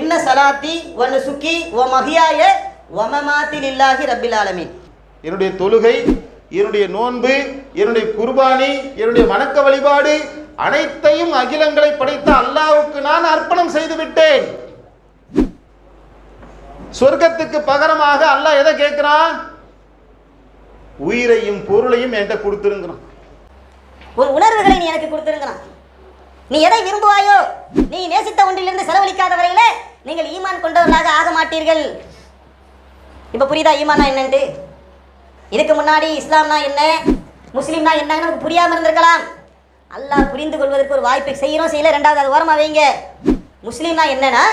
இன்ன சலாத்தி ஒன்னு சுக்கி ஓ மகியாய ஒமமாத்தில் இல்லாஹி ரப்பில் ஆலமீன். என்னுடைய தொழுகை என்னுடைய நோன்பு என்னுடைய குர்பானி என்னுடைய வணக்க வழிபாடு அனைத்தையும் அகிலங்களை படைத்த அல்லாஹ்வுக்கு நான் அர்ப்பணம் செய்து விட்டேன். சொர்க்கத்துக்கு பகரமாக அல்லாஹ் எதை கேட்கிறான்? உயிரையும் பொருளையும் என்கிட்ட கொடுத்துருங்கிறான் உன் உணர்வுகளை நீ எனக்கு கொடுத்திருக்கிறான். நீ எதை விரும்புவாயோ நீ நேசித்த ஒன்றிலிருந்து செலவழிக்காத வரையில நீங்கள் ஈமான் கொண்டவர்களாக ஆக மாட்டீர்கள். இப்போ புரியுதா ஈமானா என்னன்ட்டு? இதுக்கு முன்னாடி இஸ்லாம்னா என்ன? முஸ்லீம்னா என்னன்னு நமக்கு புரியாமல் இருந்திருக்கலாம். அல்லாஹ் புரிந்து கொள்வதற்கு ஒரு வாய்ப்பை செய்யறோம் செய்யல. ரெண்டாவது அது ஓரமாக வைங்க. முஸ்லீம்னா என்னன்னா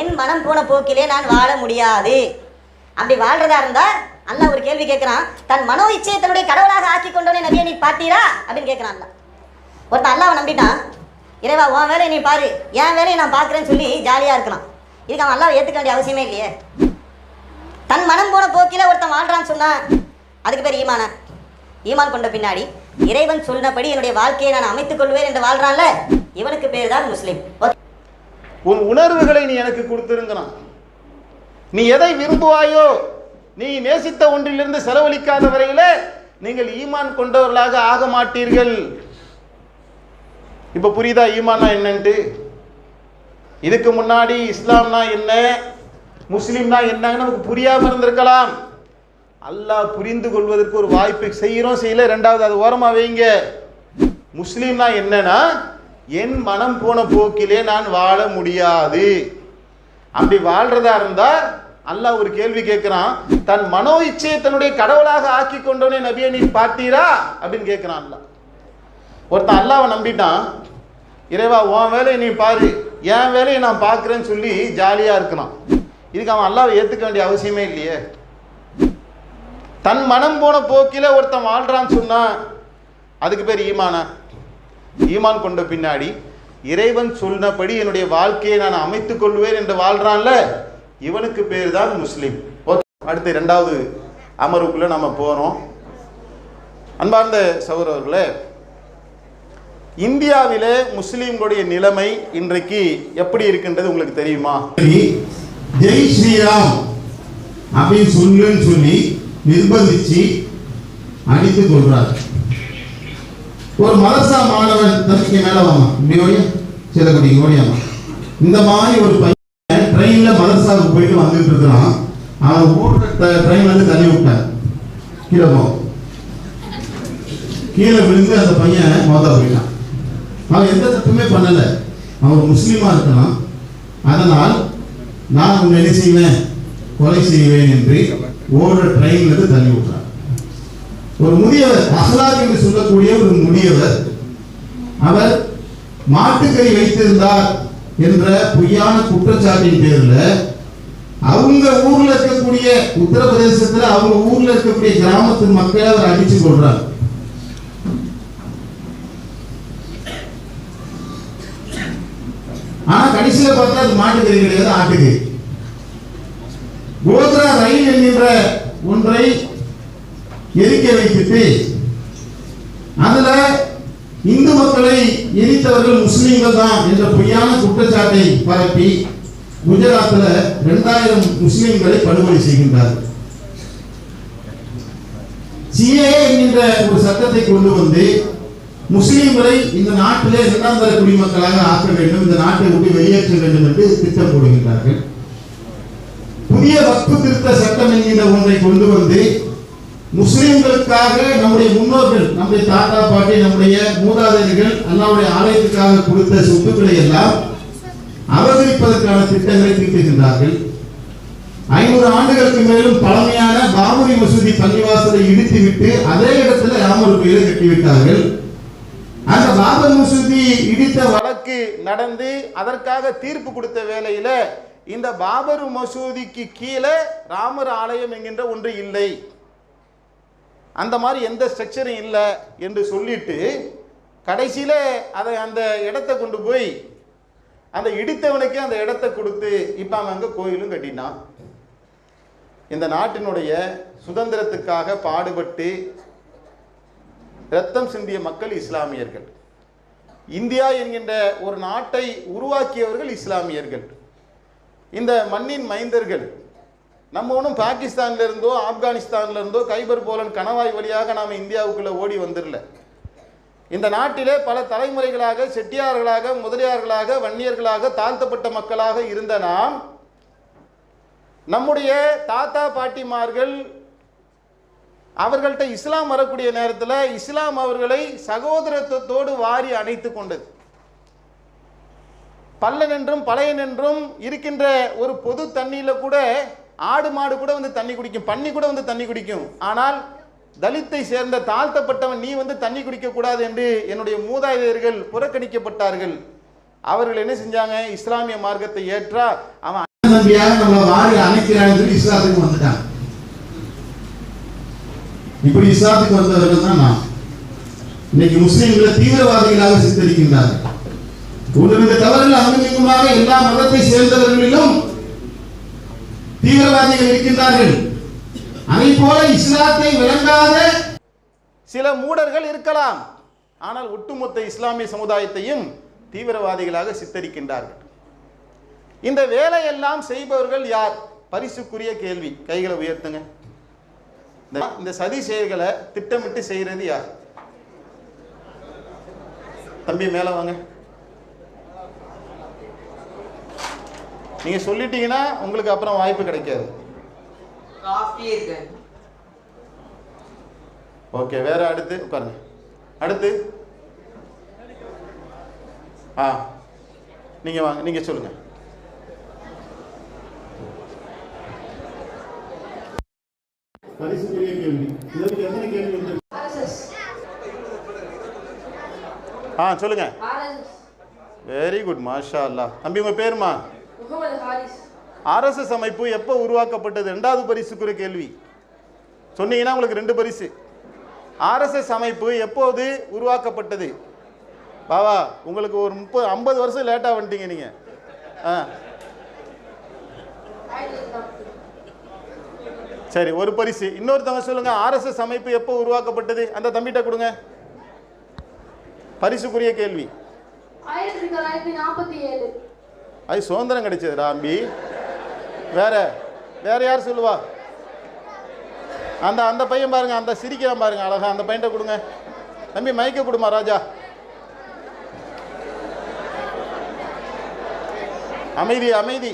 என் மனம் போன போக்கிலே நான் வாழ முடியாது. அப்படி வாழ்றதா இருந்தா அல்லாஹ் ஒரு கேள்வி கேட்கிறான் தன் மனோ இச்சையை தன்னுடைய கடவுளாக ஆக்கி கொண்டோனே நிறைய நீ பார்த்தீரா? அப்படின்னு கேட்கிறான் ஒருத்தன் அல்லாவை நம்பிட்டான். இறைவா உன் வேலையை நீ பாரு. என் வேலையை நான் பார்க்குறேன்னு சொல்லி ஜாலியாக இருக்கலாம். இதுக்கு அவன் எல்லாம் ஏற்றுக்க வேண்டிய அவசியமே இல்லையே. தன் மனம் போன போக்கில ஒருத்தன் வாழ்றான்னு சொன்னான் அதுக்கு பேர் ஈமான? ஈமான் கொண்ட பின்னாடி இறைவன் சொன்னபடி என்னுடைய வாழ்க்கையை நான் அமைத்துக் கொள்வேன் என்று வாழ்றான்ல இவனுக்கு பேர் தான் முஸ்லீம். உன் உணர்வுகளை நீ எனக்கு கொடுத்துருங்கிறான் நீ எதை விரும்புவாயோ நீ நேசித்த ஒன்றிலிருந்து செலவழிக்காத வரையில நீங்கள் ஈமான் கொண்டவர்களாக ஆக மாட்டீர்கள். இப்ப புரியுதா ஈமான்னா என்னன்ட்டு? இதுக்கு முன்னாடி இஸ்லாம்னா என்ன? முஸ்லீம்னா என்னன்னு நமக்கு புரியாமல் இருந்திருக்கலாம். அல்லாஹ் புரிந்து கொள்வதற்கு ஒரு வாய்ப்பு செய்கிறோம் செய்யல. ரெண்டாவது அது ஓரமாக வைங்க. முஸ்லீம்னா என்னன்னா என் மனம் போன போக்கிலே நான் வாழ முடியாது. அப்படி வாழ்றதா இருந்தா அல்லாஹ் ஒரு கேள்வி கேட்கிறான் தன் மனோ இச்சையை தன்னுடைய கடவுளாக ஆக்கி கொண்டவனே நபியை நீ பார்த்தீரா? அப்படின்னு கேட்கிறான் அல்லாஹ். ஒருத்தன் அல்லாவை நம்பிட்டான். இறைவா உன் வேலையை நீ பாரு. என் வேலையை நான் பார்க்குறேன்னு சொல்லி ஜாலியாக இருக்கலாம். இதுக்கு அவன் அல்லாவை ஏற்றுக்க வேண்டிய அவசியமே இல்லையே. தன் மனம் போன போக்கில் ஒருத்தன் வாழ்கிறான்னு சொன்னான் அதுக்கு பேர் ஈமானா. ஈமான் கொண்ட பின்னாடி இறைவன் சொன்னபடி என்னுடைய வாழ்க்கையை நான் அமைத்துக் கொள்வேன் என்று வாழ்கிறான்ல இவனுக்கு பேர் தான் முஸ்லீம். ஓகே அடுத்து ரெண்டாவது அமர்வுக்குள்ளே நம்ம போகிறோம் அன்பார்ந்த சௌரவர்களே இந்தியாவிலே முஸ்லீம்களுடைய நிலைமை இன்றைக்கு எப்படி இருக்கின்றது உங்களுக்கு தெரியுமா? சரி, ஜெய் ஸ்ரீராம் அப்படின்னு சொல்லுன்னு சொல்லி நிர்பந்திச்சு அடித்துக் கொள்றார். ஒரு மதரசா மாணவன் தம்பிக்கு மேல வாமா? இப்படி ஓடியா? சில குடிக்கு ஓடியாமா? இந்த மாதிரி ஒரு பையன் ட்ரெயின்ல மதரசாவுக்கு போயிட்டு வந்துட்டு இருக்கிறான். அவன் ஓடுற ட்ரெயின்ல இருந்து தள்ளி விட்டான். கீழே போ. கீழே விழுந்து அந்த பையன் மோத போயிட்டான். அவன் எந்த தப்புமே பண்ணலை. அவன் முஸ்லீமாக இருக்கலாம் அதனால் நான் உன்னை என்ன செய்வேன்? கொலை செய்வேன் என்று ஓடுற ட்ரெயின்ல இருந்து தள்ளி விட்டார். ஒரு முதியவர் அஹ்லாக் என்று சொல்லக்கூடிய ஒரு முதியவர் அவர் மாட்டுக்கறி வைத்திருந்தார் என்ற பொய்யான குற்றச்சாட்டின் பேரில் அவங்க ஊர்ல இருக்கக்கூடிய உத்தரப்பிரதேசத்துல அவங்க ஊர்ல இருக்கக்கூடிய கிராமத்து மக்களை அவர் அடிச்சு கொள்றார் ஆனா கடைசியில பார்த்தா அது மாட்டுக்கறி கிடையாது ஆட்டுக்கறி கோத்ரா ரயில் என்கின்ற ஒன்றை எரிக்க வைத்துட்டு அதுல இந்து மக்களை எரித்தவர்கள் முஸ்லீம்கள் தான் என்ற பொய்யான குற்றச்சாட்டை பரப்பி குஜராத்ல இரண்டாயிரம் முஸ்லீம்களை படுகொலை செய்கின்றார்கள். சிஏ என்கின்ற ஒரு சட்டத்தை கொண்டு வந்து முஸ்லீம்களை இந்த நாட்டிலே இரண்டாம் தர குடிமக்களாக ஆக்க வேண்டும் இந்த நாட்டை விட்டு வெளியேற்ற வேண்டும் என்று திட்டம் போடுகின்றார்கள். புதிய வக்பு திருத்த சட்டம் என்கிற ஒன்றை கொண்டு வந்து முஸ்லிம்களுக்காக நம்முடைய முன்னோர்கள் நம்முடைய தாத்தா பாட்டி நம்முடைய மூதாதையர்கள் அல்லாவுடைய ஆலயத்துக்காக கொடுத்த சொத்துக்களை எல்லாம் அபகரிப்பதற்கான திட்டங்களை தீட்டுகின்றார்கள். ஐநூறு ஆண்டுகளுக்கு மேலும் பழமையான பாபுரி மசூதி பள்ளிவாசலை இடித்துவிட்டு அதே இடத்துல ராமர் கோயிலை கட்டிவிட்டார்கள். அந்த பாபர் மசூதி இடித்த வழக்கு நடந்து அதற்காக தீர்ப்பு கொடுத்த வேளையில இந்த பாபர் மசூதிக்கு கீழே ராமர் ஆலயம் என்கின்ற ஒன்று இல்லை. அந்த மாதிரி எந்த ஸ்ட்ரக்சரும் இல்லை என்று சொல்லிட்டு கடைசியில் அதை அந்த இடத்தை கொண்டு போய் அந்த இடித்தவனுக்கே அந்த இடத்தை கொடுத்து இப்போ அவன் அங்கே கோயிலும் கட்டினான். இந்த நாட்டினுடைய சுதந்திரத்துக்காக பாடுபட்டு ரத்தம் சிந்திய மக்கள் இஸ்லாமியர்கள். இந்தியா என்கின்ற ஒரு நாட்டை உருவாக்கியவர்கள் இஸ்லாமியர்கள். இந்த மண்ணின் மைந்தர்கள் நம்ம ஒன்றும் பாகிஸ்தான்லேருந்தோ ஆப்கானிஸ்தான்லேருந்தோ இருந்தோ கைபர் போலன் கணவாய் வழியாக நாம் இந்தியாவுக்குள்ளே ஓடி வந்துடல இந்த நாட்டிலே பல தலைமுறைகளாக செட்டியார்களாக முதலியார்களாக வன்னியர்களாக தாழ்த்தப்பட்ட மக்களாக இருந்த நாம் நம்முடைய தாத்தா பாட்டிமார்கள் அவர்கள்ட்ட இஸ்லாம் வரக்கூடிய நேரத்தில் இஸ்லாம் அவர்களை சகோதரத்துவத்தோடு வாரி அணைத்து கொண்டது. பல்லன் என்றும் பழையன் என்றும் இருக்கின்ற ஒரு பொது தண்ணியில கூட ஆடு மாடு கூட வந்து தண்ணி குடிக்கும் பன்னி கூட வந்து தண்ணி குடிக்கும். ஆனால் தலித்தை சேர்ந்த தாழ்த்தப்பட்டவன் நீ வந்து தண்ணி குடிக்கக்கூடாது என்று என்னுடைய மூதாதையர்கள் புறக்கணிக்கப்பட்டார்கள். அவர்கள் என்ன செஞ்சாங்க? இஸ்லாமிய மார்க்கத்தை ஏற்றா அவன் நம்பியாக நம்மளை வாரி அணைக்கிறான்னு இஸ்லாத்துக்கு வந்துட்டான் இப்படி இஸ்லாத்துக்கு வந்தவர்கள் தான் நான் இன்னைக்கு முஸ்லீம்களை தீவிரவாதிகளாக சித்தரிக்கின்றார்கள். ஒன்றிருந்த தவறுகள் அங்குமிங்குமாக எல்லா மதத்தை சேர்ந்தவர்களிலும் தீவிரவாதிகள் இருக்கின்றார்கள். அதை போல இஸ்லாத்தை விளங்காத சில மூடர்கள் இருக்கலாம். ஆனால் ஒட்டுமொத்த இஸ்லாமிய சமுதாயத்தையும் தீவிரவாதிகளாக சித்தரிக்கின்றார்கள். இந்த வேலையெல்லாம் செய்பவர்கள் யார்? பரிசுக்குரிய கேள்வி. கைகளை உயர்த்துங்க. இந்த- சதி செயல்களை திட்டமிட்டு செய்யறது யார்? தம்பி மேல வாங்க. நீங்க சொல்லிட்டீங்கன்னா உங்களுக்கு அப்புறம் வாய்ப்பு கிடைக்காது. ஓகே வேற அடுத்து உட்காருங்க. அடுத்து. ஆ. நீங்க வாங்க நீங்க சொல்லுங்க. பரிசுக்குரிய கேள்வி. இதற்கு எத்தனை கேள்வி வந்து? ஆர்எஸ்எஸ் ஆ சொல்லுங்க. ஆர்எஸ்எஸ் வெரி குட் மாஷா அல்லாஹ் தம்பி உங்க பேருமா? முகமது ஹாரிஸ். ஆர்எஸ்எஸ் அமைப்பு எப்போ உருவாக்கப்பட்டது? ரெண்டாவது பரிசுக்குரிய கேள்வி. சொன்னீங்கன்னா உங்களுக்கு ரெண்டு பரிசு. ஆர்எஸ்எஸ் அமைப்பு எப்போது உருவாக்கப்பட்டது? பாவா உங்களுக்கு ஒரு முப்பது ஐம்பது வருஷம் லேட்டாக வந்துட்டீங்க நீங்கள் ஆ. சரி ஒரு பரிசு. இன்னொருத்தவங்க சொல்லுங்க ஆர்எஸ்எஸ் அமைப்பு எப்போ உருவாக்கப்பட்டது? அந்த தம்பிகிட்ட கொடுங்க. பரிசுக்குரிய கேள்வி. அது சுதந்திரம் கிடைச்சதுடா அம்பி வேற வேற யார் சொல்லுவா? அந்த அந்த பையன் பாருங்க அந்த சிரிக்கிறான் பாருங்க அழகா. அந்த பையன்கிட்ட கொடுங்க. தம்பி மைக்க கொடுமா ராஜா. அமைதி அமைதி.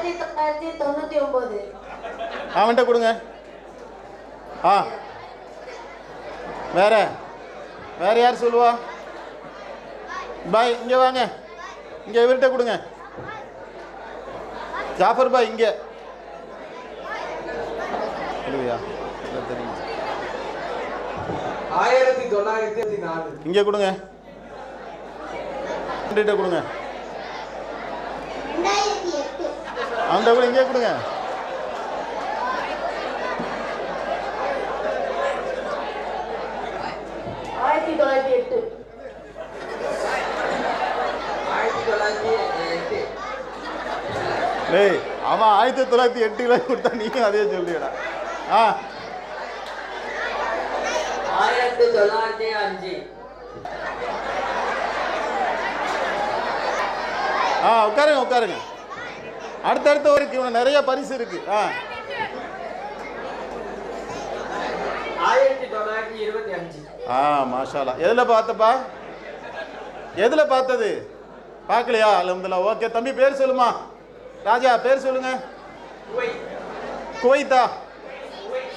ஆயிரத்தி தொள்ளாயிரத்தி தொண்ணூத்தி ஒன்பது அவன்கிட்ட கொடுங்க. ஆ. வேற. வேற யார் சொல்லுவா? பாய் இங்கே வாங்க. இங்கே இவர்கிட்ட கொடுங்க. ஜாஃபர் பாய் இங்கே. இல்லையா தெரியும் ஆயிரத்தி தொள்ளாயிரத்தி நாலு. இங்கே கொடுங்க. கொடுங்க. அவன்கிட்ட கூட இங்கே கொடுங்க. ஆயிரத்தி தொள்ளாயிரத்தி எட்டு. ஆயிரத்தி தொள்ளாயிரத்தி எட்டு. டேய் அவன் ஆயிரத்தி தொள்ளாயிரத்தி எட்டுல கொடுத்தா நீயும் அதே சொல்லிடா ஆ. ஆயிரத்தி தொள்ளாயிரத்தி அஞ்சு. ஆ உட்காருங்க உட்காருங்க. அடுத்தடுத்த ஒரு இவனுக்கு நிறைய பரிசு இருக்கு. ஆ. ஆ மாஷாலா எதில் பார்த்தப்பா? எதில் பார்த்தது? பார்க்கலையா? அலமதுல்லா ஓகே தம்பி பேர் சொல்லுமா? ராஜா பேர் சொல்லுங்க. குவைத். குவைத்தா?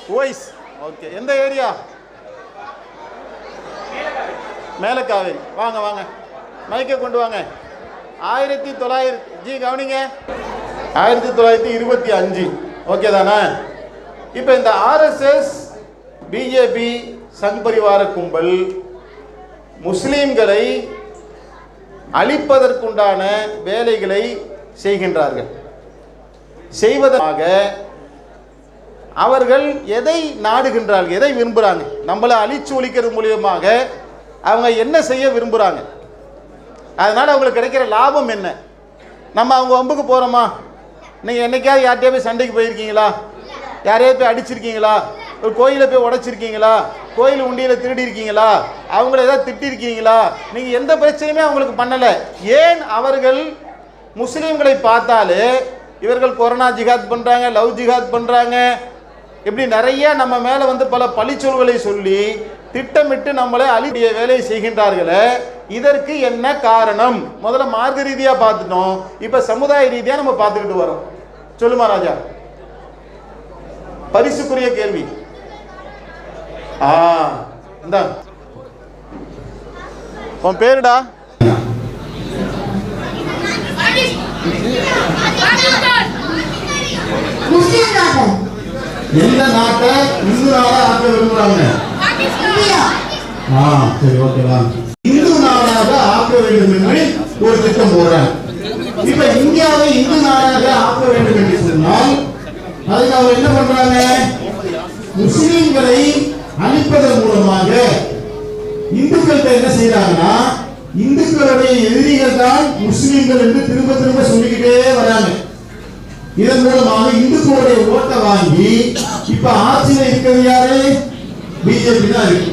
குவைஸ். ஓகே எந்த ஏரியா? மேலக்காவேரி. வாங்க வாங்க. மைக்கை கொண்டு வாங்க. ஆயிரத்தி தொள்ளாயிரத்தி ஜி கவனிங்க. ஆயிரத்தி தொள்ளாயிரத்தி இருபத்தி அஞ்சு. ஓகே தானே? இப்போ இந்த ஆர்எஸ்எஸ் பிஜேபி சங் பரிவார கும்பல் முஸ்லீம்களை அழிப்பதற்குண்டான வேலைகளை செய்கின்றார்கள். செய்வதாக அவர்கள் எதை நாடுகின்றார்கள் எதை விரும்புகிறாங்க நம்மளை அழிச்சு ஒழிக்கிறது மூலியமாக அவங்க என்ன செய்ய விரும்புகிறாங்க அதனால் அவங்களுக்கு கிடைக்கிற லாபம் என்ன? நம்ம அவங்க வம்புக்கு போகிறோமா நீங்கள் என்றைக்காவது யார்கிட்டயா போய் சண்டைக்கு போயிருக்கீங்களா? யாரையாவது போய் அடிச்சிருக்கீங்களா? ஒரு கோயிலை போய் உடைச்சிருக்கீங்களா? கோயில் உண்டியில் திருடியிருக்கீங்களா? அவங்கள ஏதாவது திட்டிருக்கீங்களா? நீங்கள் எந்த பிரச்சனையுமே அவங்களுக்கு பண்ணலை. ஏன் அவர்கள் முஸ்லீம்களை பார்த்தாலே இவர்கள் கொரோனா ஜிஹாத் பண்ணுறாங்க லவ் ஜிஹாத் பண்ணுறாங்க இப்படி நிறைய நம்ம மேலே வந்து பல பழிச்சொல்களை சொல்லி திட்டமிட்டு நம்மளை அழிய வேலையை செய்கின்றார்களே இதற்கு என்ன காரணம்? முதல்ல மார்க்க ரீதியா பார்த்துட்டோம். இப்ப சமுதாய ரீதியா நம்ம பார்த்துக்கிட்டு வரோம். சொல்லுமா ராஜா? பரிசுக்குரிய கேள்வி. ஆ இந்த. உன் பேருடா? எந்த நாட்டை இந்து நாடா ஆக்க விரும்புறாங்க? ஆ சரி ஓகேவா ஆக்க வேண்டும் என்று ஒரு திட்டம் போடுறாங்க. இப்ப இந்தியாவை இந்து நாடாக ஆக்க வேண்டும் என்று சொன்னால் அதுக்கு அவர் என்ன பண்றாங்க? முஸ்லிம்களை அழிப்பதன் மூலமாக இந்துக்கள்கிட்ட என்ன செய்யறாங்கன்னா இந்துக்களுடைய எதிரிகள் தான் முஸ்லிம்கள் என்று திரும்ப திரும்ப சொல்லிக்கிட்டே வராங்க. இதன் மூலமாக இந்துக்களுடைய ஓட்டை வாங்கி இப்ப ஆட்சியில இருக்கிறது யாரு? பிஜேபி தான் இருக்கு.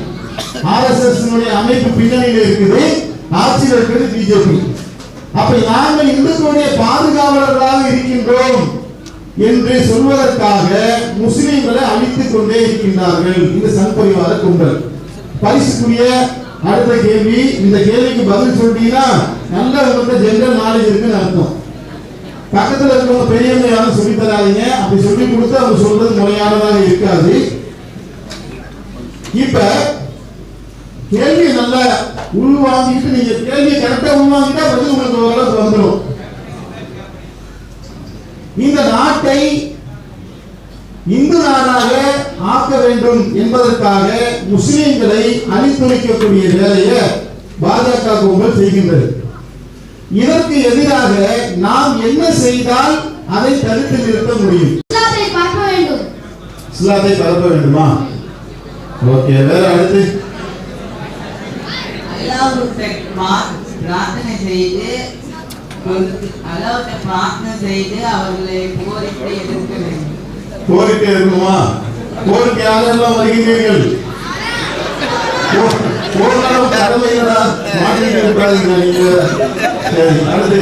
ஆர்எஸ்எஸ் அமைப்பு பின்னணியில இருக்குது. ஆட்சியில் இருக்கிறது பிஜேபி. அப்ப நாங்கள் இந்துக்களுடைய பாதுகாவலர்களாக இருக்கின்றோம் என்று சொல்வதற்காக முஸ்லிம்களை அழித்துக் கொண்டே இருக்கின்றார்கள். இந்த சங்பரிவார கும்பல். பரிசுக்குரிய அடுத்த கேள்வி இந்த கேள்விக்கு பதில் சொல்லிட்டீங்கன்னா நல்ல உங்கள்கிட்ட ஜெனரல் நாலேஜ் இருக்குன்னு அர்த்தம். பக்கத்துல இருக்கிறவங்க பெரியவங்க யாரும் சொல்லி தராதீங்க. அப்படி சொல்லி கொடுத்து அவங்க சொல்றது முறையானதாக இருக்காது. இப்ப கேள்வி நல்லா உள்வாங்கிட்டு நீங்க கேள்வியை கரெக்டா உள்வாங்கிட்டா பதில் உங்களுக்கு ஓரளவுக்கு வந்துடும் இந்த நாட்டை இந்து நாடாக ஆக்க வேண்டும் என்பதற்காக முஸ்லிம்களை அழித்துரைக்கக்கூடிய வேலையை பாஜக கும்பல் செய்கின்றது. இதற்கு எதிராக நாம் என்ன செய்தால் அதை தடுத்து நிறுத்த முடியும். இஸ்லாத்தை பரப்ப வேண்டுமா? ஓகே வேற அடுத்து. அல்லாஹ்வுக்கு பிரார்த்தனை செய்து அல்லாஹ்வுக்கு பிரார்த்தனை செய்து அவர்களை வேண்டும் கோரிக்கை இருக்கணுமா கோரிக்கை யாரெல்லாம் வருகின்றீர்கள் ஓரளவு இருக்காதீங்க நீங்க அடுத்து.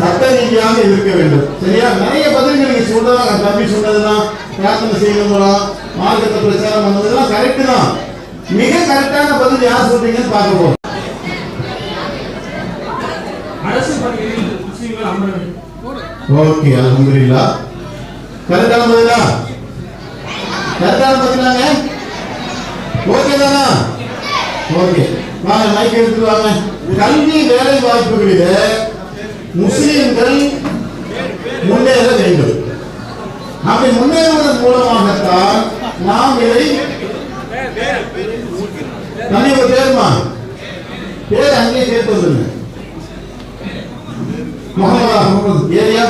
சட்ட ரீதியாக இருக்க வேண்டும். சரியா? நிறைய பதில்கள் நீங்க சொல்றதா தம்பி சொன்னதுதான் பிரார்த்தனை செய்யணுங்களா மார்க்கத்தை பிரச்சாரம் பண்ணதெல்லாம் கரெக்ட் தான். மிக கரெக்டான பதில் யார் சொல்றீங்கன்னு பார்க்க போறோம் அரசு பணிகளில் முஸ்லிம்கள் அமர வேண்டும் ஓகே அல்ஹம்துலில்லா. கரெக்டான பதிலா? கரெக்டான பதிலாங்க ஓகே தானா? ஓகே. வாங்க மைக் எடுத்துட்டு வாங்க. கல்வி வேலை வாய்ப்புகளிலே முஸ்லிம்கள் முன்னேற வேண்டும். அப்படி முன்னேறுவதன் மூலமாகத்தான் நாம் இதை தனி பேருமா? பேர் அங்கேயே சேர்த்து வந்துருங்க. முகமது ஏரியா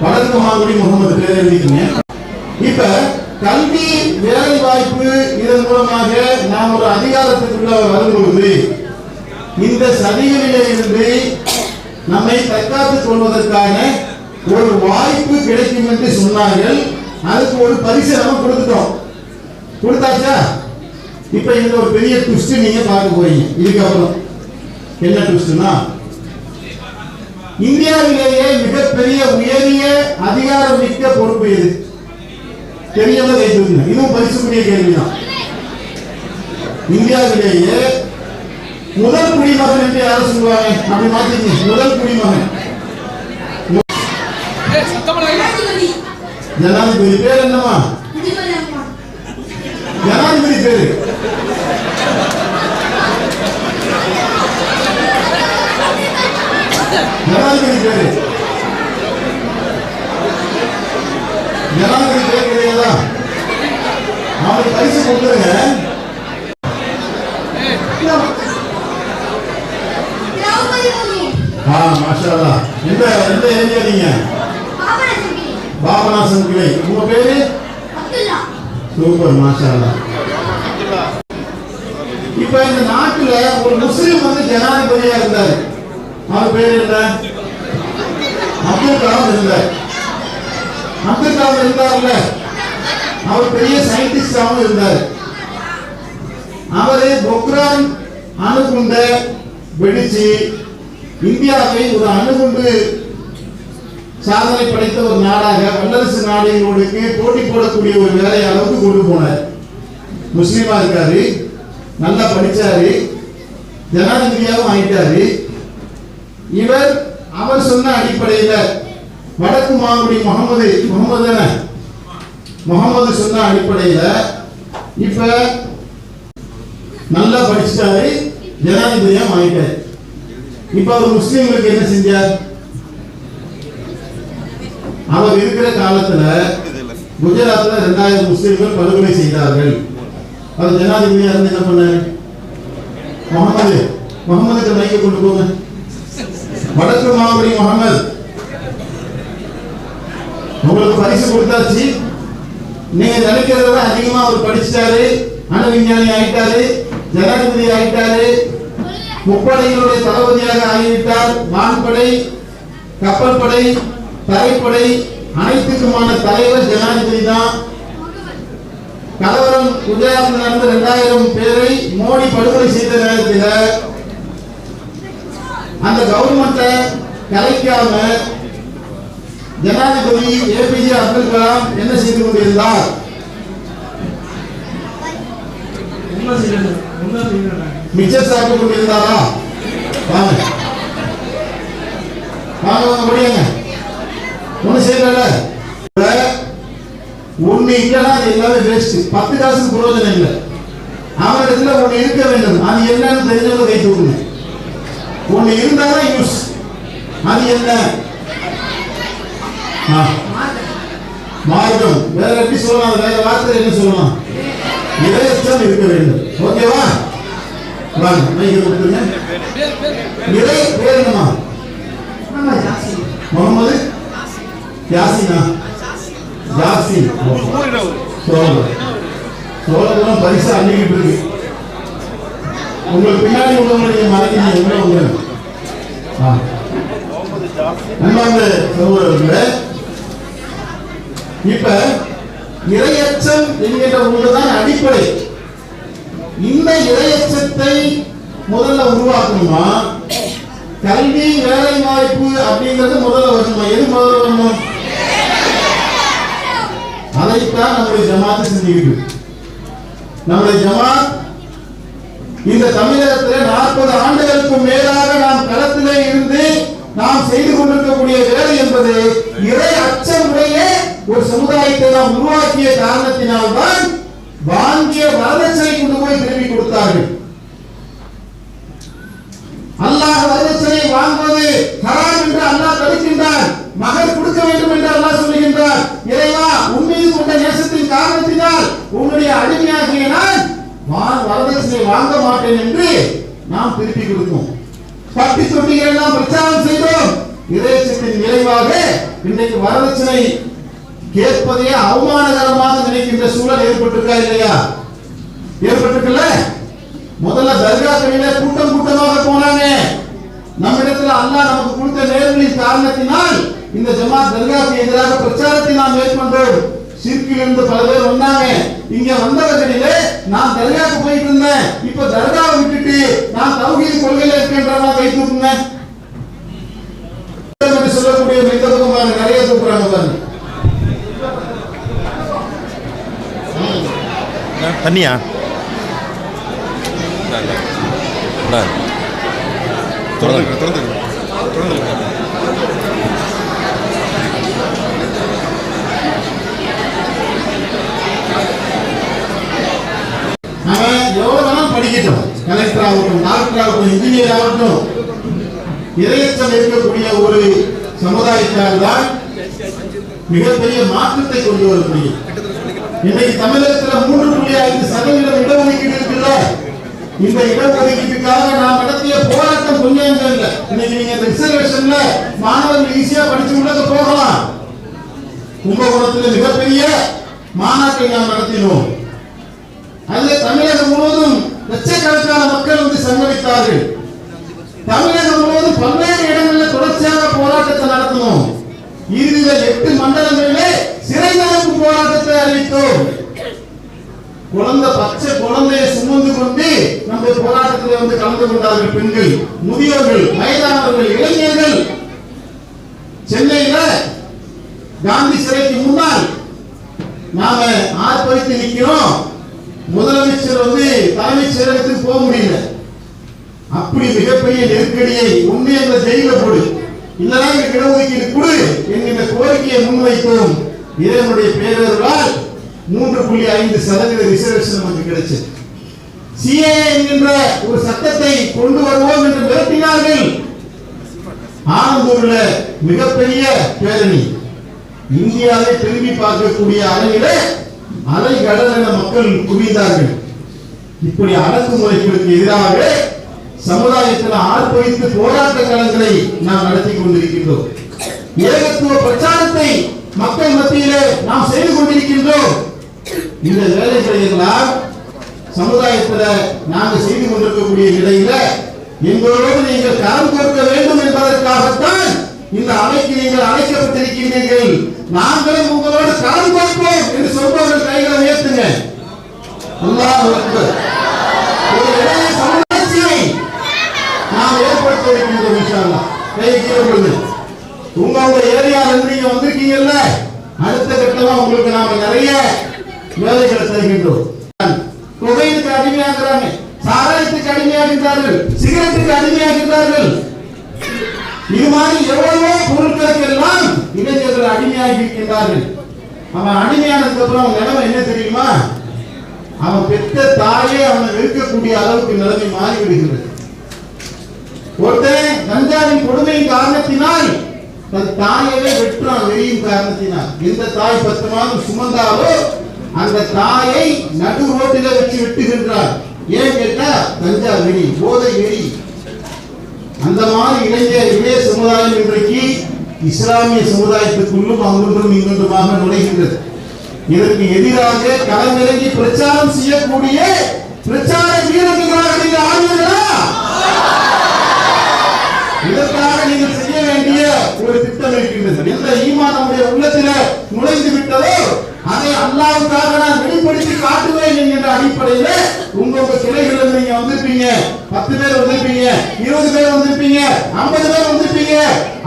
வடக்கு மாங்குடி முகமது பேர் எழுதிக்கங்க. இப்ப கல்வி வேலை வாய்ப்பு இதன் மூலமாக நாம் ஒரு அதிகாரத்துக்குள்ள வரும்பொழுது இந்த சதிகளிலே இருந்து நம்மை தற்காத்துக் கொள்வதற்கான ஒரு வாய்ப்பு கிடைக்கும் என்று சொன்னார்கள். அதுக்கு ஒரு பரிசு நம்ம கொடுத்துட்டோம். கொடுத்தாச்சா? இப்ப இந்த ஒரு பெரிய ட்விஸ்ட் நீங்க பார்க்க போறீங்க? இதுக்கப்புறம். என்ன ட்விஸ்ட்னா இந்தியாவிலேயே மிகப்பெரிய உயரிய அதிகாரம் மிக்க பொறுப்பு எது? தெரியவங்க வைத்துங்க இதுவும் பரிசுக்குரிய கேள்விதான். இந்தியாவிலேயே முதல் குடிமகன் என்று யாரும் சொல்லுவாங்க? அப்படி மாத்திங்க முதல் குடிமகன். ஜனாதிபதி பேர் என்னமா முஜிபுர் ரஹ்மான் ஜனாதிபதி பேரு ஜனாதிபதி பேரு ஜனாதிபதி பேர் கிடையாதா அவனுக்கு பரிசு கொடுத்துருங்க. ஆ எந்த எந்த ஏரியா நீங்க பாபநாசன் கிளை உங்க பேரு? சூப்பர் இப்ப இந்த நாட்டுல ஒரு முஸ்லீம் வந்து ஜனாதிபதியா இருந்தாரு. அவர் பேர் என்ன? அப்துல் கலாம் இருந்தார் அப்துல் கலாம் இருந்தார்ல அவர் பெரிய சயின்டிஸ்டாகவும் இருந்தார். அவரு பொக்ரான் அணுகுண்ட வெடிச்சு இந்தியாவை ஒரு அணுகுண்டு சாதனை படைத்த ஒரு நாடாக வல்லரசு நாடுகளுக்கு போட்டி போடக்கூடிய ஒரு வேலை அளவுக்கு கொண்டு போனார். முஸ்லீமா இருக்காரு நல்லா படிச்சாரு ஜனாதிபதியாகவும் ஆயிட்டாரு. இவர் அவர் சொன்ன அடிப்படையில் வடக்கு மாங்குடி முகமது முகமது தானே? முகமது சொன்ன அடிப்படையில் இப்ப நல்லா படிச்சிட்டாரு ஜனாதிபதியா வாங்கிட்டாரு இப்ப அவர் முஸ்லீம்களுக்கு என்ன செஞ்சார்? அவர் இருக்கிற காலத்துல குஜராத்ல ரெண்டாயிரம் முஸ்லீம்கள் படுகொலை செய்தார்கள். அவர் ஜனாதிபதியா இருந்து என்ன பண்ணாரு? முகமது முகமதுக்கு மைக்க கொண்டு போங்க. வடக்கு மாவடி முகமது உங்களுக்கு பரிசு கொடுத்தாச்சு. நீங்க நினைக்கிறத அதிகமா அவர் படிச்சிட்டாரு. அணு விஞ்ஞானி ஆயிட்டாரு. ஜனாதிபதி ஆயிட்டாரு. முப்படைகளுடைய தளபதியாக ஆகிவிட்டார். வான்படை கப்பல் படை தரைப்படை அனைத்துக்குமான தலைவர் ஜனாதிபதி தான். கலவரம் குஜராத்தில் நடந்த இரண்டாயிரம் பேரை மோடி படுகொலை செய்த நேரத்தில் அந்த கவர்மெண்ட்டை கலைக்காம ஜனாதிபதி ஏபிஜே அப்துல் கலாம் என்ன செய்து கொண்டிருந்தார்? மிச்சர் சாப்பிட்டு கொண்டிருந்தாரா? வாங்க. வாங்க வாங்க முடியுங்க. ஒண்ணு செய்யல ஒண்ணு இல்லைன்னா அது எல்லாமே வேஸ்ட் பத்து காசுக்கு பிரயோஜனம் இல்லை. அவனிடத்துல ஒண்ணு இருக்க வேண்டும். அது என்னன்னு தெரிஞ்சவங்க கை தூக்குங்க ஒண்ணு இருந்தாதான் யூஸ் அது என்ன. மார்க்கம். வேற எப்படி சொல்லலாம்? வேற வார்த்தை என்ன சொல்லலாம்? இறையச்சம் இருக்க வேண்டும். ஓகேவா வாங்க மைக்கு கொடுத்துருங்க. இறை என்னமா முகமது? யாசினா? யாசின். சோழர். சோழபுரம் பரிசு அள்ளிக்கிட்டு இருக்கு. உங்களுக்கு பின்னாடி உள்ளவங்க நீங்க மறைக்கிறீங்க உள்ள உங்க சகோதரர்களே இப்ப இரையச்சம் என்கின்ற ஒன்றுதான் அடிப்படை. இந்த இரையச்சத்தை முதல்ல உருவாக்கணுமா? கல்வி வேலை வாய்ப்பு அப்படிங்கிறது முதல்ல வரணுமா? எது முதல்ல வரணும்? அதைத்தான் நம்முடைய ஜமாத்து செஞ்சுக்கிட்டு நம்முடைய ஜமாத் இந்த தமிழகத்தில் நாற்பது ஆண்டுகளுக்கு மேலாக நாம் களத்திலே இருந்து நாம் செய்து கொண்டிருக்கக்கூடிய வேலை என்பது இறை அச்சமுடைய ஒரு சமுதாயத்தை நாம் உருவாக்கிய காரணத்தினால்தான் வாங்கிய வரதட்சணை கொண்டு போய் திரும்பி கொடுத்தார்கள். அல்லாஹ் வரதட்சணை வாங்குவது ஹராம் என்று அல்லாஹ் தடுக்கின்றான். மகர் கொடுக்க வேண்டும் என்று அல்லாஹ் சொல்லுகின்றார் இறைவா உன் மீது கொண்ட நேசத்தின் காரணத்தினால் உன்னுடைய அடிமையாகிய நான் வரதட்சணை வாங்க மாட்டேன் என்று நாம் திருப்பி கொடுத்தோம் பட்டி தொட்டிகள் எல்லாம் பிரச்சாரம் செய்தோம். இறைச்சத்தின் விளைவாக இன்றைக்கு வரதட்சணை கேட்பதையே அவமானகரமாக நினைக்கின்ற சூழல் ஏற்பட்டிருக்கா இல்லையா? ஏற்பட்டிருக்குல்ல? முதல்ல தர்கா கடையில கூட்டம் கூட்டமாக போனாங்க. நம்மிடத்துல அல்லாஹ் நமக்கு கொடுத்த நேர்களின் காரணத்தினால் இந்த ஜமாத் தர்காவுக்கு எதிராக பிரச்சாரத்தை நாம் மேற்கொண்டோம். சிற்கிலிருந்து பல பேர் வந்தாங்க. இங்க வந்தவர்களிலே நான் தர்காவுக்கு போயிட்டு இருந்தேன். இப்ப தர்காவை விட்டுட்டு நான் தௌஹீத் கொள்கையில இருக்கின்றவங்க கை தூக்குங்க என்று சொல்லக்கூடிய மிக தூக்கம் பாருங்க நிறைய தூக்குறாங்க பாருங்க. தண்ணியா? திறந்து திறந்து அவன் எவ்வளவு படிக்கட்டும். கலெக்டர் ஆகட்டும் டாக்டர் ஆகட்டும் இன்ஜினியர் ஆகட்டும் இரையச்சம் இருக்கக்கூடிய ஒரு சமுதாயத்தால் தான் மிகப்பெரிய மாற்றத்தை கொண்டு வர முடியும். இன்னைக்கு தமிழகத்துல மூன்று புள்ளி ஐந்து சதவீதம் இடஒதுக்கீடு இருக்குல்ல? இந்த இடஒதுக்கீட்டுக்காக நாம் நடத்திய போராட்டம் கொஞ்சம் இல்லை. இன்னைக்கு நீங்க இந்த ரிசர்வேஷன்ல மாணவர்கள் ஈஸியா படிச்சு உள்ளது போகலாம். கும்பகோணத்தில் மிகப்பெரிய மாநாட்டை நாம் நடத்தினோம். அதில் தமிழகம் முழுவதும் லட்சக்கணக்கான மக்கள் வந்து சங்கமித்தார்கள் தமிழகம் முழுவதும் பல்வேறு இடங்களில் தொடர்ச்சியாக போராட்டத்தை நடத்தினோம். இறுதியில் எட்டு மண்டலங்களிலே சிறை நிரப்பு போராட்டத்தை அறிவித்தோம். குழந்தை பச்சை குழந்தையை சுமந்து கொண்டு நம்ம போராட்டத்தில் வந்து கலந்து கொண்டார்கள் பெண்கள் முதியோர்கள் வயதானவர்கள் இளைஞர்கள். சென்னையில காந்தி சிறைக்கு முன்னால் நாம ஆர்ப்பரித்து நிற்கிறோம். முதலமைச்சர் வந்து தலைமைச் செயலகத்துக்கு போக முடியல. அப்படி மிகப்பெரிய நெருக்கடியை உண்மை அந்த ஜெயில போடு. இல்லைன்னா எங்களுக்கு இடஒதுக்கீடு கொடு என்கின்ற கோரிக்கையை முன்வைத்தோம். இறைவனுடைய பேரர்களால் மூன்று புள்ளி ஐந்து சதவீத ரிசர்வேஷன் நமக்கு கிடைச்சது. சிஏ என்கின்ற ஒரு சட்டத்தை கொண்டு வருவோம் என்று மிரட்டினார்கள். ஆனந்தூர்ல மிகப்பெரிய பேரணி. இந்தியாவை திரும்பி பார்க்கக்கூடிய அளவிலே அலை கடல் என மக்கள் குவிந்தார்கள். இப்படி அடக்குமுறைகளுக்கு எதிராக சமுதாயத்தில் ஆர்ப்பரித்து போராட்ட களங்களை நாம் நடத்தி கொண்டிருக்கின்றோம். ஏகத்துவ பிரச்சாரத்தை மக்கள் மத்தியிலே நாம் செய்து கொண்டிருக்கின்றோம். இந்த வேலைகளை எல்லாம் சமுதாயத்தில் நாங்கள் செய்து கொண்டிருக்கக்கூடிய நிலையில எங்களோடு நீங்கள் கரம் கொடுக்க வேண்டும் என்பதற்காகத்தான் இந்த அவைக்கு நீங்கள் அழைக்கப்பட்டிருக்கிறீர்கள் நாங்களும் உங்களோடு கலந்து கொடுப்போம் என்று சொல்பவர்கள் கைகளை உயர்த்துங்க. அல்லாஹ் ஒரு இளைய சமுதாயத்தை நாம் ஏற்படுத்த இருக்கின்றோம் இன்ஷா கையை கீழே விடுங்க உங்க உங்க ஏரியால இருந்து நீங்க வந்திருக்கீங்கல்ல? அடுத்த கட்டமா உங்களுக்கு நாம நிறைய வேலைகளை தருகின்றோம். புகையிலுக்கு அடிமையாகிறாங்க. சாராயத்துக்கு அடிமையாகின்றார்கள். சிகரெட்டுக்கு அடிமையாகின்றார்கள். இது மாதிரி எவ்வளவோ பொருட்களுக்கு எல்லாம் இளைஞர்கள் அடிமையாகி இருக்கின்றார்கள். அவன் அடிமையானதுக்கு அப்புறம் அவன் நிலைமை என்ன தெரியுமா? அவன் பெற்ற தாயே அவனை வெறுக்கக்கூடிய அளவுக்கு நிலைமை மாறி விடுகிறது ஒருத்தன் கஞ்சாவின் கொடுமையின் காரணத்தினால் தன் தாயவே வெற்றான் வெளியின் காரணத்தினால். எந்த தாய் பத்து மாதம் சுமந்தாலோ அந்த தாயை நடு ரோட்டில வச்சு வெட்டுகின்றார் ஏன் கேட்டா கஞ்சா வெறி போதை வெறி. அந்த மாதிரி இளைஞர் இளைய சமுதாயம் இன்றைக்கு இஸ்லாமிய சமுதாயத்துக்குள்ளும் அங்கொன்றும் இங்கொன்றுமாக நுழைகின்றது. இதற்கு எதிராக களமிறங்கி பிரச்சாரம் செய்யக்கூடிய பிரச்சார வீரர்களாக நீங்கள் ஆளுநர்களா இதற்காக நீங்கள் செய்ய வேண்டிய ஒரு திட்டம் இருக்கின்றது. எந்த ஈமான் நம்முடைய உள்ளத்தில் நுழைந்து விட்டதோ? அதை அல்லாவுக்காக நான் வெளிப்படுத்தி காட்டுவேன் என்கின்ற அடிப்படையில உங்க உங்க கிளைகள் இருந்து நீங்க வந்திருப்பீங்க. பத்து பேர் வந்திருப்பீங்க. இருபது பேர் வந்திருப்பீங்க. ஐம்பது பேர் வந்திருப்பீங்க.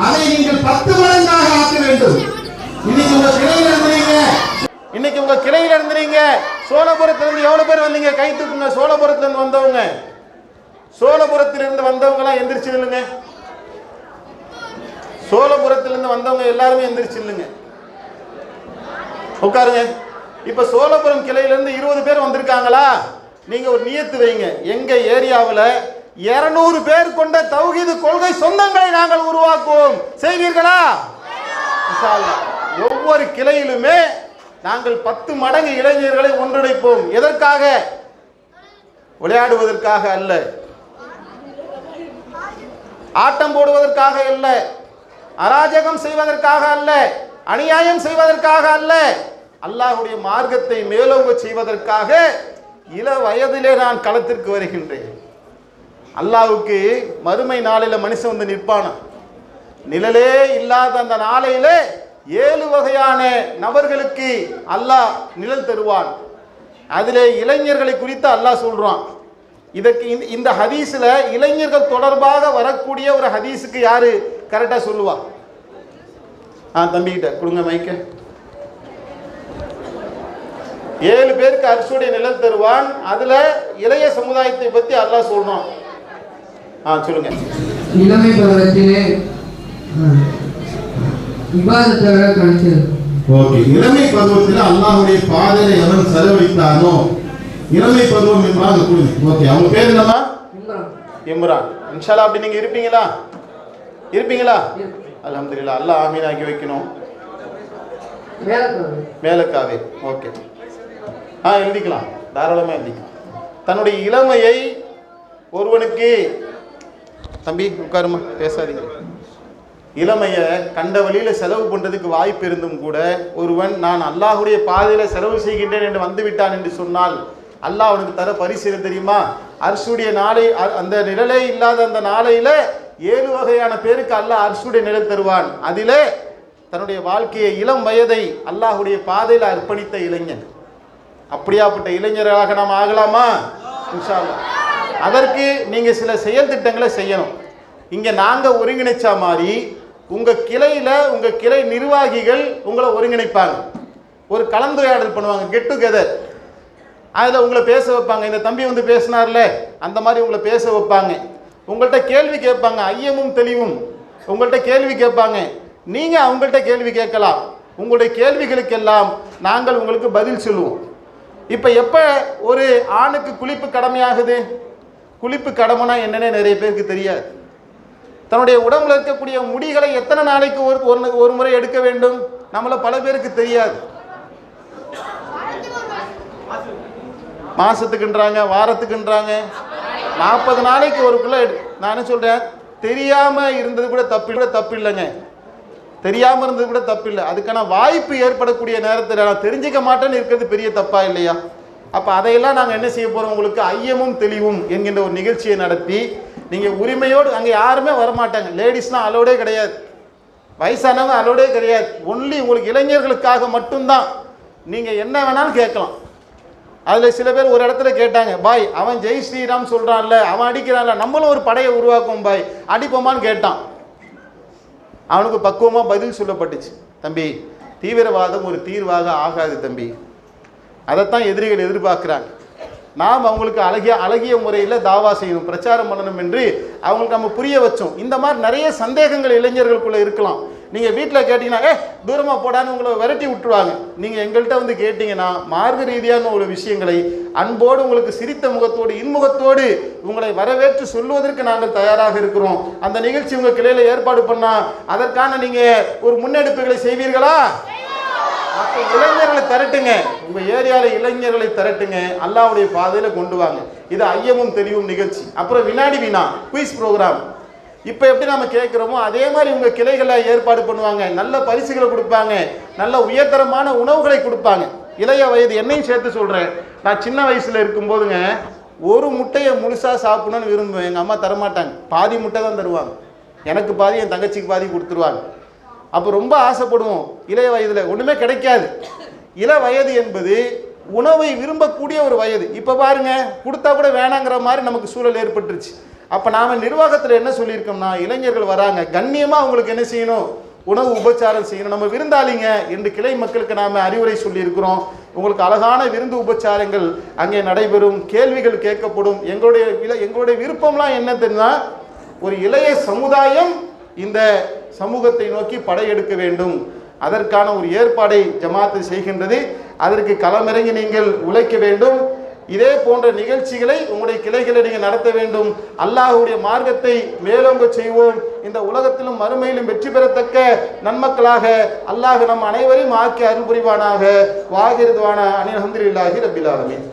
அதை நீங்கள் பத்து மடங்காக ஆக்க வேண்டும். இன்னைக்கு உங்க கிளையில இருந்தீங்க. இன்னைக்கு உங்க கிளையில இருந்தீங்க. சோழபுரத்துல இருந்து எவ்வளவு பேர் வந்தீங்க? கை தூக்குங்க. சோழபுரத்துல இருந்து வந்தவங்க. சோழபுரத்துல இருந்து வந்தவங்க எல்லாம் எந்திரிச்சு சோழபுரத்துல இருந்து வந்தவங்க எல்லாருமே எந்திரிச்சு இல்லைங்க உட்காருங்க. இப்ப சோழபுரம் கிளையிலேருந்து இருபது பேர் வந்திருக்காங்களா? நீங்க ஒரு நியத்து வைங்க. எங்க ஏரியாவில் இருநூறு பேர் கொண்ட தௌஹீது கொள்கை சொந்தங்களை நாங்கள் உருவாக்குவோம். செய்வீர்களா? ஒவ்வொரு கிளையிலுமே நாங்கள் பத்து மடங்கு இளைஞர்களை ஒன்றிணைப்போம். எதற்காக? விளையாடுவதற்காக அல்ல. ஆட்டம் போடுவதற்காக அல்ல. அராஜகம் செய்வதற்காக அல்ல. அநியாயம் செய்வதற்காக அல்ல. அல்லாஹ்வுடைய மார்க்கத்தை மேலோங்க செய்வதற்காக இள வயதிலே நான் களத்திற்கு வருகின்றேன். அல்லாவுக்கு மறுமை நாளில மனுஷன் வந்து நிற்பானா? நிழலே இல்லாத அந்த நாளையில ஏழு வகையான நபர்களுக்கு அல்லாஹ் நிழல் தருவான். அதிலே இளைஞர்களை குறித்து அல்லாஹ் சொல்றான். இதற்கு இந்த இந்த ஹதீஸ்ல இளைஞர்கள் தொடர்பாக வரக்கூடிய ஒரு ஹதீஸுக்கு யாரு கரெக்டா சொல்லுவா? ஆ தம்பிக்கிட்ட கொடுங்க மைக்க ஏழு பேருக்கு அரிசுடைய நிழல் தருவான். அதுல இளைய சமுதாயத்தை பத்தி அல்லாஹ் சொல்றான். ஆ சொல்லுங்க. இளமை பருவத்திலே ஓகே. இளமை பருவத்தில் அல்லாஹ்வுடைய பாதையில எவன் செலவழித்தானோ இளமை பருவம் என்றால் ஓகே அவங்க பேர் என்னமா இம்ரான். இன்ஷால்லா அப்படி நீங்க இருப்பீங்களா? இருப்பீங்களா? அல்ஹம்துலில்லாஹ் அல்லாஹ் ஆமீன் ஆக்கி வைக்கணும். மேலக்காவே? ஓகே. ஆ எழுதிக்கலாம். தாராளமாக எழுதிக்கலாம். தன்னுடைய இளமையை ஒருவனுக்கு தம்பி உட்காருமா பேசாதீங்க. இளமையை கண்ட வழியில் செலவு பண்ணுறதுக்கு வாய்ப்பு இருந்தும் கூட ஒருவன் நான் அல்லாஹ்வுடைய பாதையில் செலவு செய்கின்றேன் என்று வந்து விட்டான் என்று சொன்னால் அல்லாஹ் அவனுக்கு தர பரிசு தெரியுமா? அர்ஷுடைய நாளை அந்த நிழலே இல்லாத அந்த நாளையில ஏழு வகையான பேருக்கு அல்லாஹ் அரசுடைய நிழல் தருவான். அதிலே தன்னுடைய வாழ்க்கையை இளம் வயதை அல்லாஹுடைய பாதையில் அர்ப்பணித்த இளைஞன். அப்படியாப்பட்ட இளைஞர்களாக நாம் ஆகலாமா? இன்ஷா அதற்கு நீங்கள் சில செயல் திட்டங்களை செய்யணும். இங்கே நாங்கள் ஒருங்கிணைச்சா மாதிரி உங்கள் கிளையில் உங்கள் கிளை நிர்வாகிகள் உங்களை ஒருங்கிணைப்பாங்க. ஒரு கலந்துரையாடல் பண்ணுவாங்க கெட் டுகெதர் அதில் உங்களை பேச வைப்பாங்க. இந்த தம்பி வந்து பேசினார்ல அந்த மாதிரி உங்களை பேச வைப்பாங்க. உங்கள்கிட்ட கேள்வி கேட்பாங்க ஐயமும் தெளிவும். உங்கள்கிட்ட கேள்வி கேட்பாங்க நீங்கள் அவங்கள்ட்ட கேள்வி கேட்கலாம். உங்களுடைய கேள்விகளுக்கெல்லாம் நாங்கள் உங்களுக்கு பதில் சொல்லுவோம். இப்போ எப்போ ஒரு ஆணுக்கு குளிப்பு கடமையாகுது? குளிப்பு கடமைனா என்னன்னே நிறைய பேருக்கு தெரியாது. தன்னுடைய உடம்புல இருக்கக்கூடிய முடிகளை எத்தனை நாளைக்கு ஒரு ஒரு- ஒரு முறை எடுக்க வேண்டும்? நம்மள பல பேருக்கு தெரியாது. மாசத்துக்குன்றாங்க வாரத்துக்குன்றாங்க நாற்பது நாளைக்கு ஒரு பிள்ளை நான் என்ன சொல்கிறேன் தெரியாமல் இருந்தது கூட தப்பு கூட தப்பு இல்லைங்க. தெரியாமல் இருந்தது கூட தப்பு இல்லை. அதுக்கான வாய்ப்பு ஏற்படக்கூடிய நேரத்தில் நான் தெரிஞ்சுக்க மாட்டேன்னு இருக்கிறது பெரிய தப்பா இல்லையா? அப்போ அதையெல்லாம் நாங்கள் என்ன செய்ய போகிறோம் உங்களுக்கு ஐயமும் தெளிவும் என்கின்ற ஒரு நிகழ்ச்சியை நடத்தி நீங்கள் உரிமையோடு அங்கே யாருமே வரமாட்டாங்க. லேடிஸ்லாம் அலோடே கிடையாது. வயசானவங்க அலோடே கிடையாது. ஒன்லி உங்களுக்கு இளைஞர்களுக்காக மட்டும்தான். நீங்கள் என்ன வேணாலும் கேட்கலாம். அதில் சில பேர் ஒரு இடத்துல கேட்டாங்க பாய் அவன் ஜெய் ஸ்ரீராம் சொல்கிறான்ல அவன் அடிக்கிறான்ல நம்மளும் ஒரு படையை உருவாக்கும் பாய். அடிப்போமான்னு கேட்டான். அவனுக்கு பக்குவமாக பதில் சொல்லப்பட்டுச்சு. தம்பி தீவிரவாதம் ஒரு தீர்வாக ஆகாது தம்பி. அதைத்தான் எதிரிகள் எதிர்பார்க்குறாங்க. நாம் அவங்களுக்கு அழகிய அழகிய முறையில் தாவா செய்யணும் பிரச்சாரம் பண்ணணும் என்று அவங்களுக்கு நம்ம புரிய வச்சோம். இந்த மாதிரி நிறைய சந்தேகங்கள் இளைஞர்களுக்குள்ளே இருக்கலாம். நீங்கள் வீட்டில் கேட்டிங்கன்னா ஏ தூரமாக போடான்னு உங்களை விரட்டி விட்டுருவாங்க. நீங்கள் எங்கள்கிட்ட வந்து கேட்டிங்கன்னா மார்க்க ரீதியான ஒரு விஷயங்களை அன்போடு உங்களுக்கு சிரித்த முகத்தோடு இன்முகத்தோடு உங்களை வரவேற்று சொல்வதற்கு நாங்கள் தயாராக இருக்கிறோம். அந்த நிகழ்ச்சி உங்கள் கிளையில் ஏற்பாடு பண்ணால் அதற்கான நீங்கள் ஒரு முன்னெடுப்புகளை செய்வீர்களா? மற்ற இளைஞர்களை திரட்டுங்க. உங்கள் ஏரியாவில் இளைஞர்களை திரட்டுங்க. அல்லாவுடைய பாதையில் கொண்டு வாங்க. இது ஐயமும் தெளிவும் நிகழ்ச்சி. அப்புறம் வினாடி வினா குயிஸ் ப்ரோக்ராம் இப்போ எப்படி நம்ம கேட்குறோமோ அதே மாதிரி இவங்க கிளைகளை ஏற்பாடு பண்ணுவாங்க. நல்ல பரிசுகளை கொடுப்பாங்க. நல்ல உயர்தரமான உணவுகளை கொடுப்பாங்க. இளைய வயது என்னையும் சேர்த்து சொல்கிறேன் நான் சின்ன வயசில் இருக்கும்போதுங்க ஒரு முட்டையை முழுசாக சாப்பிடணும்னு விரும்புவேன். எங்கள் அம்மா தரமாட்டாங்க. பாதி முட்டை தான் தருவாங்க. எனக்கு பாதி என் தங்கச்சிக்கு பாதி கொடுத்துருவாங்க. அப்போ ரொம்ப ஆசைப்படுவோம். இளைய வயதில் ஒன்றுமே கிடைக்காது. இள வயது என்பது உணவை விரும்பக்கூடிய ஒரு வயது. இப்போ பாருங்க கொடுத்தா கூட வேணாங்கிற மாதிரி நமக்கு சூழல் ஏற்பட்டுருச்சு. அப்போ நாம் நிர்வாகத்தில் என்ன சொல்லியிருக்கோம்னா இளைஞர்கள் வராங்க கண்ணியமாக அவங்களுக்கு என்ன செய்யணும்? உணவு உபச்சாரம் செய்யணும். நம்ம விருந்தாளிங்க என்று கிளை மக்களுக்கு நாம் அறிவுரை சொல்லியிருக்கிறோம். உங்களுக்கு அழகான விருந்து உபச்சாரங்கள் அங்கே நடைபெறும். கேள்விகள் கேட்கப்படும். எங்களுடைய எங்களுடைய விருப்பம்லாம் என்ன தெரியுமா? ஒரு இளைய சமுதாயம் இந்த சமூகத்தை நோக்கி படையெடுக்க வேண்டும். அதற்கான ஒரு ஏற்பாடை ஜமாத்து செய்கின்றது. அதற்கு களமிறங்கி நீங்கள் உழைக்க வேண்டும். இதே போன்ற நிகழ்ச்சிகளை உங்களுடைய கிளைகளை நீங்கள் நடத்த வேண்டும். அல்லாஹ்வுடைய மார்க்கத்தை மேலோங்க செய்வோம். இந்த உலகத்திலும் மறுமையிலும் வெற்றி பெறத்தக்க நன்மக்களாக அல்லாஹ் நம் அனைவரையும் ஆக்கி அருள் புரிவானாக. வாகிருதுவான அனில் அஹமதுல்லாஹி ரபிலாலமின்